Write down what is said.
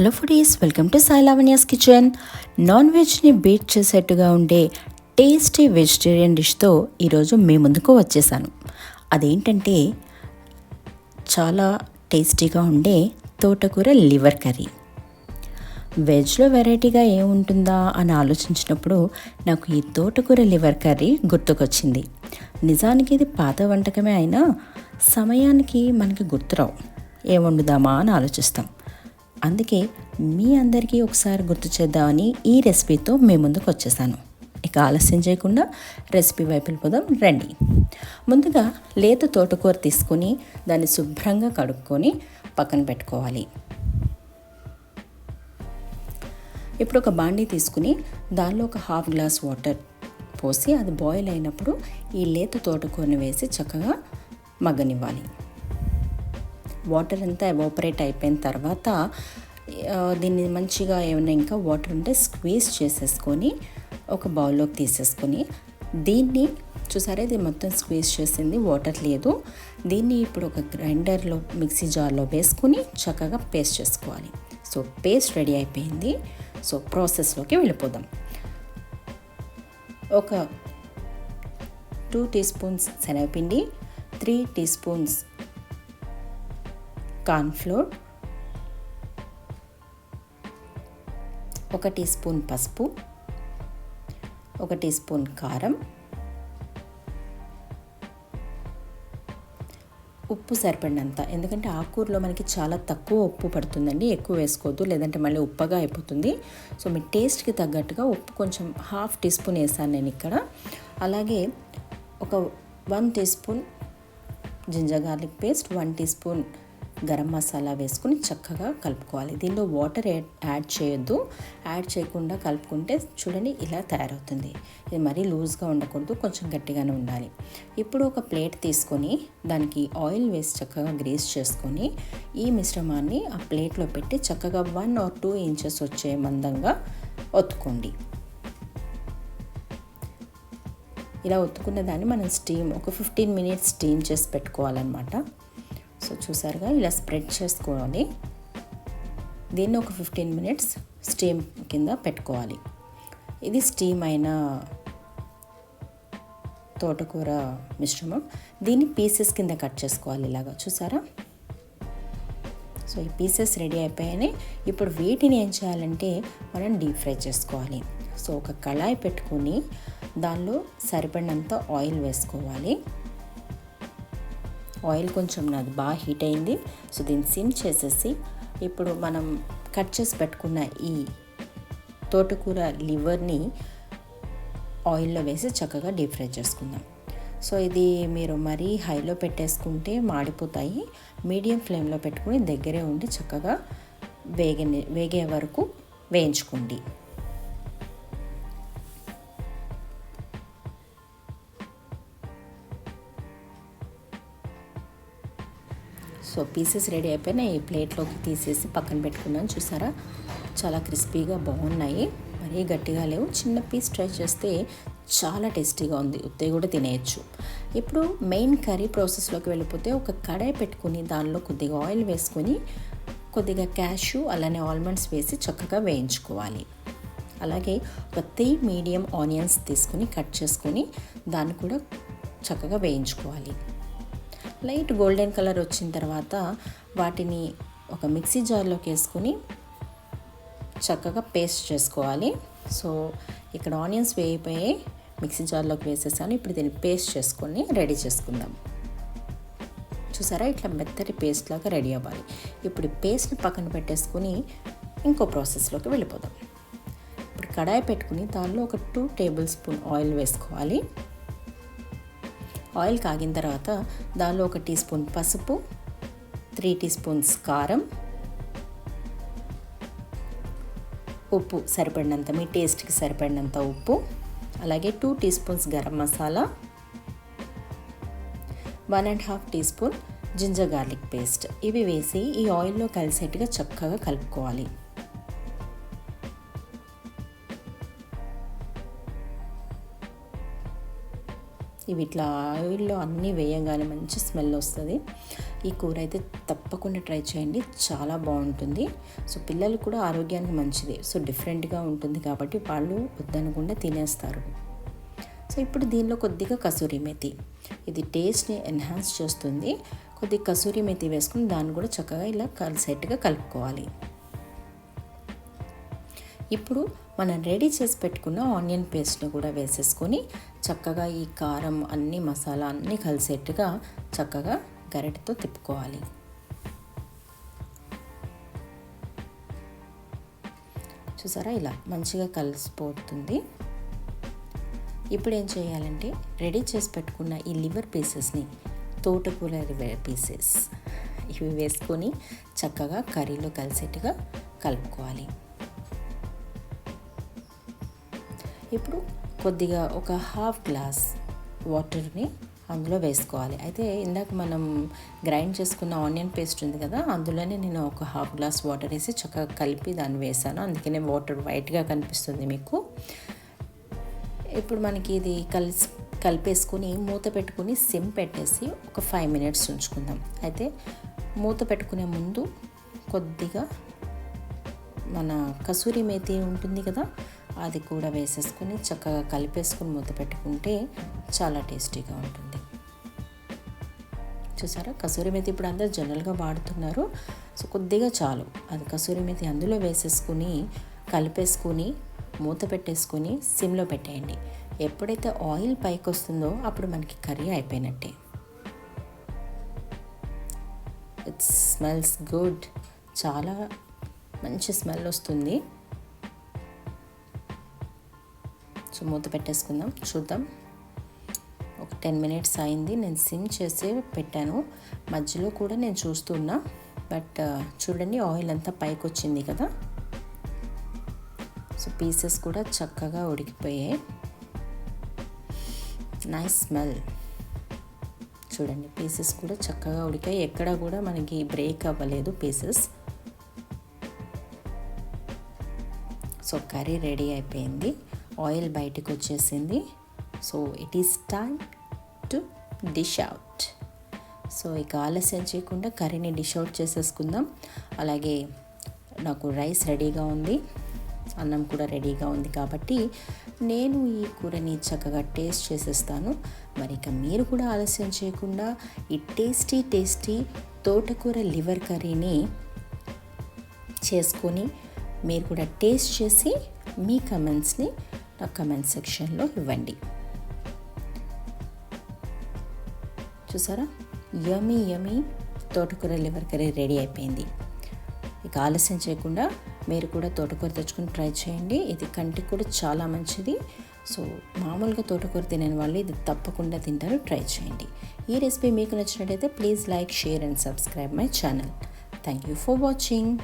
Hello foodies welcome to Sailavanya's kitchen. Non వెజ్ని beat చేసేట్టుగా ఉండే tasty vegetarian డిష్తో ఈరోజు మీ ముందుకు వచ్చేసాను. అదేంటంటే చాలా టేస్టీగా ఉండే తోటకూర లివర్ కర్రీ. వెజ్లో వెరైటీగా ఏముంటుందా అని ఆలోచించినప్పుడు నాకు ఈ తోటకూర లివర్ కర్రీ గుర్తుకొచ్చింది. నిజానికి ఇది పాత వంటకమే అయినా సమయానికి మనకి గుర్తురావు. ఏం వండుదామా అని ఆలోచిస్తాం. అందుకే మీ అందరికీ ఒకసారి గుర్తు చేద్దామని ఈ రెసిపీతో మీ ముందుకు వచ్చేసాను. ఇక ఆలస్యం చేయకుండా రెసిపీ వైపు వెళ్ళిపోదాం రండి. ముందుగా లేత తోటకూర తీసుకొని దాన్ని శుభ్రంగా కడుక్కొని పక్కన పెట్టుకోవాలి. ఇప్పుడు ఒక బాండీ తీసుకుని దానిలో ఒక హాఫ్ గ్లాస్ వాటర్ పోసి అది బాయిల్ అయినప్పుడు ఈ లేత తోటకూరని వేసి చక్కగా మగ్గనివ్వాలి. వాటర్ అంతా ఎవాపరేట్ అయిపోయిన తర్వాత దీన్ని మంచిగా ఏమైనా ఇంకా వాటర్ ఉంటే స్క్వీజ్ చేసేసుకొని ఒక బౌల్లోకి తీసేసుకొని దీన్ని చూసారా ఇది మొత్తం స్క్వీజ్ చేసింది వాటర్ లేదు. దీన్ని ఇప్పుడు ఒక గ్రైండర్లో మిక్సీ జార్లో వేసుకుని చక్కగా పేస్ట్ చేసుకోవాలి. సో పేస్ట్ రెడీ అయిపోయింది. సో ప్రాసెస్లోకి వెళ్ళిపోదాం. ఒక టూ టీ స్పూన్స్ శనగపిండి త్రీ టీ స్పూన్స్ కార్న్ఫ్లోర్. ఒక టీ స్పూన్ పసుపు. ఒక టీ స్పూన్ కారం. ఉప్పు సరిపడినంత. ఎందుకంటే ఆకుకూరలో మనకి చాలా తక్కువ ఉప్పు పడుతుందండి. ఎక్కువ వేసుకోవద్దు. లేదంటే మళ్ళీ ఉప్పగా అయిపోతుంది. సో మీ టేస్ట్కి తగ్గట్టుగా ఉప్పు కొంచెం హాఫ్ టీ స్పూన్ వేసాను నేను ఇక్కడ. అలాగే ఒక one teaspoon ginger garlic paste one teaspoon garam masala వేసుకుని చక్కగా కలుపుకోవాలి. దీనిలో వాటర్ యాడ్ చేయొద్దు. యాడ్ చేయకుండా కలుపుకుంటే చూడండి ఇలా తయారవుతుంది. ఇది మరీ లూజ్గా ఉండకూడదు కొంచెం గట్టిగానే ఉండాలి. ఇప్పుడు ఒక ప్లేట్ తీసుకొని దానికి ఆయిల్ వేసి చక్కగా గ్రేస్ చేసుకొని ఈ మిశ్రమాన్ని ఆ ప్లేట్లో పెట్టి చక్కగా వన్ ఆర్ టూ ఇంచెస్ వచ్చే మందంగా ఒత్తుకోండి. ఇలా ఒత్తుకున్న దాన్ని మనం స్టీమ్ ఒక ఫిఫ్టీన్ మినిట్స్ స్టీమ్ చేసి పెట్టుకోవాలన్నమాట. సో చూసారుగా ఇలా స్ప్రెడ్ చేసుకోవాలి. దీన్ని ఒక ఫిఫ్టీన్ మినిట్స్ స్టీమ్ కింద పెట్టుకోవాలి. ఇది స్టీమ్ అయిన తోటకూర మిశ్రమం. దీన్ని పీసెస్ కింద కట్ చేసుకోవాలి ఇలాగా. చూసారా? సో ఈ పీసెస్ రెడీ అయిపోయాయి ఇప్పుడు వీటిని ఏం చేయాలంటే మనం డీప్ ఫ్రై చేసుకోవాలి. సో ఒక కళాయి పెట్టుకొని దానిలో సరిపడినంత ఆయిల్ వేసుకోవాలి. ఆయిల్ కొంచెం నాది బాగా హీట్ అయింది. సో దీన్ని సిమ్ చేసేసి ఇప్పుడు మనం కట్ చేసి పెట్టుకున్న ఈ తోటకూర లివర్ని ఆయిల్లో వేసి చక్కగా డీప్ ఫ్రై చేసుకుందాం. సో ఇది మీరు మరీ హైలో పెట్టేసుకుంటే మాడిపోతాయి. మీడియం ఫ్లేమ్లో పెట్టుకుని దగ్గరే ఉండి చక్కగా వేగని వేగే వరకు వేయించుకోండి. సో పీసెస్ రెడీ అయిపోయినాయి. ఈ ప్లేట్లోకి తీసేసి పక్కన పెట్టుకున్నాను. చూసారా? చాలా క్రిస్పీగా బాగున్నాయి. మరీ గట్టిగా లేవు. చిన్న పీస్ ట్రై చేస్తే చాలా టేస్టీగా ఉంది. ఉత్తే కూడా తినేయచ్చు. ఇప్పుడు మెయిన్ కర్రీ ప్రాసెస్లోకి వెళ్ళిపోతే ఒక కడాయి పెట్టుకుని దానిలో కొద్దిగా ఆయిల్ వేసుకొని కొద్దిగా క్యాషు అలానే ఆల్మండ్స్ వేసి చక్కగా వేయించుకోవాలి. అలాగే ఒక త్రీ మీడియం ఆనియన్స్ తీసుకొని కట్ చేసుకొని దాన్ని కూడా చక్కగా వేయించుకోవాలి. లైట్ గోల్డెన్ కలర్ వచ్చిన తర్వాత వాటిని ఒక మిక్సీ జార్లోకి వేసుకొని చక్కగా పేస్ట్ చేసుకోవాలి. సో ఇక్కడ ఆనియన్స్ వేయిపోయి మిక్సీ జార్లోకి వేసేసాను. ఇప్పుడు దీన్ని పేస్ట్ చేసుకొని రెడీ చేసుకుందాం. చూసారా? ఇట్లా మెత్తటి పేస్ట్ లాగా రెడీ అవ్వాలి. ఇప్పుడు పేస్ట్ని పక్కన పెట్టేసుకొని ఇంకో ప్రాసెస్లోకి వెళ్ళిపోదాం. ఇప్పుడు కడాయి పెట్టుకుని దానిలో ఒక టూ టేబుల్ స్పూన్ ఆయిల్ వేసుకోవాలి. ఆయిల్ కాగిన తర్వాత దానిలో ఒక టీ స్పూన్ పసుపు త్రీ టీ స్పూన్స్ కారం ఉప్పు సరిపడినంత మీ టేస్ట్కి సరిపడినంత ఉప్పు అలాగే two teaspoons garam masala one and half teaspoon ginger garlic paste. ఇవి వేసి ఈ ఆయిల్లో కలిసేట్టుగా చక్కగా కలుపుకోవాలి. ఇవి ఇట్లా ఆయిల్లో అన్నీ వేయగానే మంచి స్మెల్ వస్తుంది. ఈ కూర అయితే తప్పకుండా ట్రై చేయండి చాలా బాగుంటుంది. సో పిల్లలు కూడా ఆరోగ్యానికి మంచిది. సో డిఫరెంట్గా ఉంటుంది కాబట్టి వాళ్ళు వద్దనకుండా తినేస్తారు. సో ఇప్పుడు దీనిలో కొద్దిగా కసూరి మెతి. ఇది టేస్ట్ని ఎన్హాన్స్ చేస్తుంది. కొద్దిగా కసూరి మెతి వేసుకుని దాన్ని కూడా చక్కగా ఇలా కలిసేట్టుగా కలుపుకోవాలి. ఇప్పుడు మనం రెడీ చేసి పెట్టుకున్న ఆనియన్ పేస్ట్ని కూడా వేసేసుకొని చక్కగా ఈ కారం అన్ని మసాలా అన్నీ కలిసేట్టుగా చక్కగా గరిటతో తిప్పుకోవాలి. చూసారా ఇలా మంచిగా కలిసిపోతుంది. ఇప్పుడు ఏం చేయాలంటే రెడీ చేసి పెట్టుకున్న ఈ లివర్ పీసెస్ని తోటకూర లివర్ పీసెస్ ఇవి వేసుకొని చక్కగా కర్రీలో కలిసేట్టుగా కలుపుకోవాలి. ఇప్పుడు కొద్దిగా ఒక హాఫ్ గ్లాస్ వాటర్ని అందులో వేసుకోవాలి. అయితే ఇందాక మనం గ్రైండ్ చేసుకున్న ఆనియన్ పేస్ట్ ఉంది కదా అందులోనే నేను ఒక హాఫ్ గ్లాస్ వాటర్ వేసి చక్కగా కలిపి దాన్ని వేసాను. అందుకనే వాటర్ వైట్గా కనిపిస్తుంది మీకు. ఇప్పుడు మనకి ఇది కలిసి కలిపేసుకుని మూత పెట్టుకుని సిమ్ పెట్టేసి ఒక ఫైవ్ మినిట్స్ ఉంచుకుందాం. అయితే మూత పెట్టుకునే ముందు కొద్దిగా మన కసూరి మేతి ఉంటుంది కదా అది కూడా వేసేసుకుని చక్కగా కలిపేసుకుని మూత పెట్టుకుంటే చాలా టేస్టీగా ఉంటుంది. చూసారా? కసూరి మేతి ఇప్పుడు అందరు జనరల్గా వాడుతున్నారు. సో కొద్దిగా చాలు. అది కసూరి మేతి అందులో వేసేసుకుని కలిపేసుకుని మూత పెట్టేసుకుని సిమ్లో పెట్టేయండి. ఎప్పుడైతే ఆయిల్ పైకి వస్తుందో అప్పుడు మనకి కర్రీ అయిపోయినట్టే. ఇట్ స్మెల్స్ గుడ్ చాలా మంచి స్మెల్ వస్తుంది. సో మూత పెట్టేసుకుందాం. చూద్దాం. ఒక టెన్ మినిట్స్ అయింది. నేను సిమ్ చేసి పెట్టాను. మధ్యలో కూడా నేను చూస్తున్నా. బట్ చూడండి ఆయిల్ అంతా పైకి వచ్చింది కదా. సో పీసెస్ కూడా చక్కగా ఉడికిపోయాయి. నైస్ స్మెల్ చూడండి పీసెస్ కూడా చక్కగా ఉడికాయి. ఎక్కడ కూడా మనకి బ్రేక్ అవ్వలేదు పీసెస్. సో కర్రీ రెడీ అయిపోయింది. ఆయిల్ బయటకు వచ్చేసింది so it is time to dish out so ఇక ఆలస్యం చేయకుండా కర్రీని డిష్ అవుట్ చేసేసుకుందాం. అలాగే నాకు రైస్ రెడీగా ఉంది. అన్నం కూడా రెడీగా ఉంది కాబట్టి నేను ఈ కూరని చక్కగా టేస్ట్ చేసేస్తాను. మరి ఇక మీరు కూడా ఆలస్యం చేయకుండా ఈ టేస్టీ టేస్టీ తోటకూర లివర్ కర్రీని చేసుకొని మీరు కూడా టేస్ట్ చేసి మీ కమెంట్స్ని నా కమెంట్ సెక్షన్లో ఇవ్వండి. చూసారా? యమీ యమీ తోటకూర లివర్ కర్రీ రెడీ అయిపోయింది. ఇక ఆలస్యం చేయకుండా మీరు కూడా తోటకూర తెచ్చుకుని ట్రై చేయండి. ఇది కంటికి కూడా చాలా మంచిది. సో మామూలుగా తోటకూర తినని వాళ్ళు ఇది తప్పకుండా తింటారు. ట్రై చేయండి. ఈ రెసిపీ మీకు నచ్చినట్టయితే please like share and subscribe my channel thank you for watching